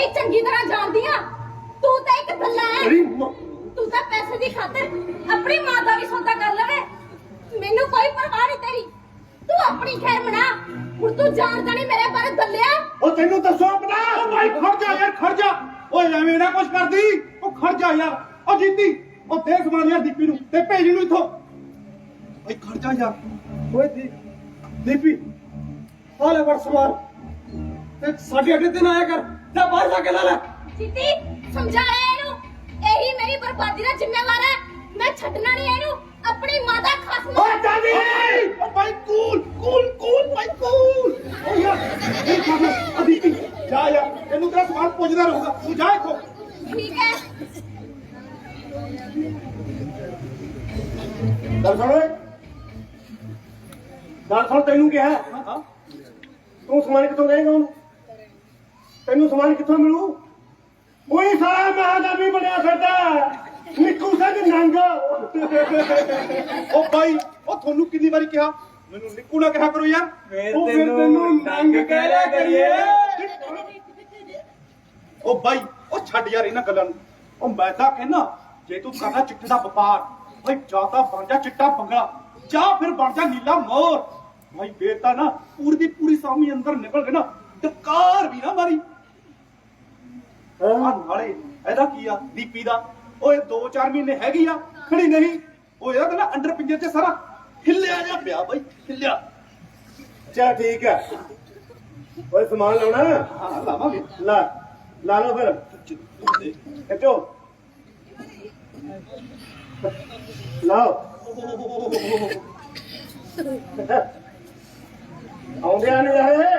ਬੜੀ ਚੰਗੀ ਤਰ੍ਹਾਂ ਜਾਣਦੀ ਆ। ਤੂੰ ਤਾਂ ਇੱਕ ਦੱਲਾ ਹੈ ਤੂੰ ਤਾਂ ਪੈਸੇ ਦੀ ਖਾਤਰ ਆਪਣੀ ਮਾਂ ਦਾ ਵੀ ਸੌਦਾ ਕਰ ਲਵੇ। ਮੈਨੂੰ ਕੋਈ ਪਰਵਾਹ ਨਹੀਂ ਤੇਰੀ। ਤੂੰ ਆਪਣੀ ਖੈਰ ਮਨਾ। ਹੁਣ ਤੂੰ ਜਾਣਦਾ ਨਹੀਂ ਮੇਰੇ ਬਾਰੇ ਦੱਲਿਆ ਉਹ ਤੈਨੂੰ ਦੱਸੋ ਆਪਣਾ। ਉਹ ਭਾਈ ਖੜ ਜਾ ਯਾਰ ਖੜ ਜਾ। ਓਏ ਐਵੇਂ ਨਾ ਕੁਛ ਕਰਦੀ। ਉਹ ਖੜ ਜਾ ਯਾਰ। ਉਹ ਜੀਤੀ ਉਹ ਦੇਖ ਯਾਰ ਦੀਪੀ ਨੂੰ ਤੇ ਭੇਜ ਨੂੰ ਇੱਥੋਂ। ਓਏ ਖੜ ਜਾ ਯਾਰ। ਓਏ ਦੀਪੀ ਹਾਲੇ ਸਮਾਨ ਤੇ ਸਾਡੇ ਅੱਡੇ ਤੇ ਨਾ ਆਇਆ ਕਰ ਜਾ ਬਾਹਰ ਜਾ ਕੇ ਲੈ ਲੈ। ਸਿੱਧੀ ਸਮਝਾਇਆ ਇਹਨੂੰ। ਇਹੀ ਮੇਰੀ ਬਰਬਾਦੀ ਦਾ ਜ਼ਿੰਮੇਵਾਰ ਹੈ। ਮੈਂ ਛੱਡਣਾ ਨਹੀਂ ਇਹਨੂੰ। ਆਪਣੀ ਮਾਂ ਦਾ ਖਸਮ ਓਏ ਜਾਨੀ ਓ ਭਾਈ ਕੂਲ ਕੂਲ ਕੂਲ ਭਾਈ ਕੂਲ। ਓ ਯਾਰ ਇਹ ਆ ਦੀਪੀ ਜਾ ਯਾਰ ਇਹਨੂੰ ਤੇਰਾ ਸਮਾਨ ਪੁੱਜਦਾ ਰਹੂਗਾ। ਤੂੰ ਜਾ ਇੱਥੋਂ। ਠੀਕ ਹੈ। ਗੱਲ ਸੁਣ ਓਏ। ਗੱਲ ਸੁਣ ਤੈਨੂੰ ਕਿਹਾ। ਤੂੰ ਸਮਾਨ ਕਿੱਥੋਂ ਦੇਂਗਾ ਉਹਨੂੰ? ਤੈਨੂੰ ਸਮਾਨ ਕਿੱਥੋਂ ਮਿਲੂ? ਉਹੀ ਸਾਰਾ ਮਹਾਦਾਵੀ ਬਣਿਆ ਫਿਰਦਾ ਨਿੱਕੂ ਸਿੰਘ ਨੰਗ। ਉਹ ਭਾਈ ਉਹ ਤੁਹਾਨੂੰ ਕਿੰਨੀ ਵਾਰੀ ਕਿਹਾ? ਮੈਨੂੰ ਨਿੱਕੂ ਨਾ ਕਿਹਾ ਕਰੋ ਯਾਰ। ਫਿਰ ਉਹ ਤੈਨੂੰ ਨੰਗ ਕਹਿ ਲਿਆ ਕਰੀਏ। ਉਹ ਬਾਈ ਉਹ ਛੱਡ ਯਾਰ ਇਹਨਾਂ ਗੱਲਾਂ ਨੂੰ। ਉਹ ਮੈਂ ਤਾਂ ਕਹਿੰਦਾ ਜੇ ਤੂੰ ਕਰਨਾ ਚਿੱਟੇ ਦਾ ਵਪਾਰ ਓਏ ਜਾਂ ਤਾਂ ਬਣ ਜਾ ਚਿੱਟਾ ਬੰਗਲਾ ਜਾਂ ਫਿਰ ਬਣ ਜਾ ਨੀਲਾ ਮੋਰ। ਭਾਈ ਫੇਰ ਤਾਂ ਨਾ ਪੂਰੀ ਦੀ ਪੂਰੀ ਸਾਮੀ ਅੰਦਰ ਨਿਕਲ ਕੇ ਨਾ ਟਕਾਰ ਵੀ ਨਾ ਮਾਰੀ। ਹਾਂ ਨਾਲੇ ਇਹਦਾ ਕੀ ਆ ਦੀਪੀ ਦਾ? ਓਏ 2-4 ਮਹੀਨੇ ਹੈਗੀ ਆ ਖੜੀ ਨਹੀਂ। ਓਏ ਇਹਦਾ ਨਾ ਅੰਡਰ ਪਿੰਜਰ 'ਚ ਸਾਰਾ ਹਿੱਲਿਆ ਜਾ ਪਿਆ ਬਾਈ ਹਿੱਲਿਆ ਚਾ ਠੀਕ ਹੈ ਓਏ ਸਮਾਨ ਲਾਉਣਾ? ਹਾਂ ਲਾਵਾਂਗੇ। ਲਾ ਲਾ ਲਓ ਫਿਰ। ਖਿੱਚੋ। ਲਾਓ। ਆਉਂਦੇ ਆ ਰਹੇ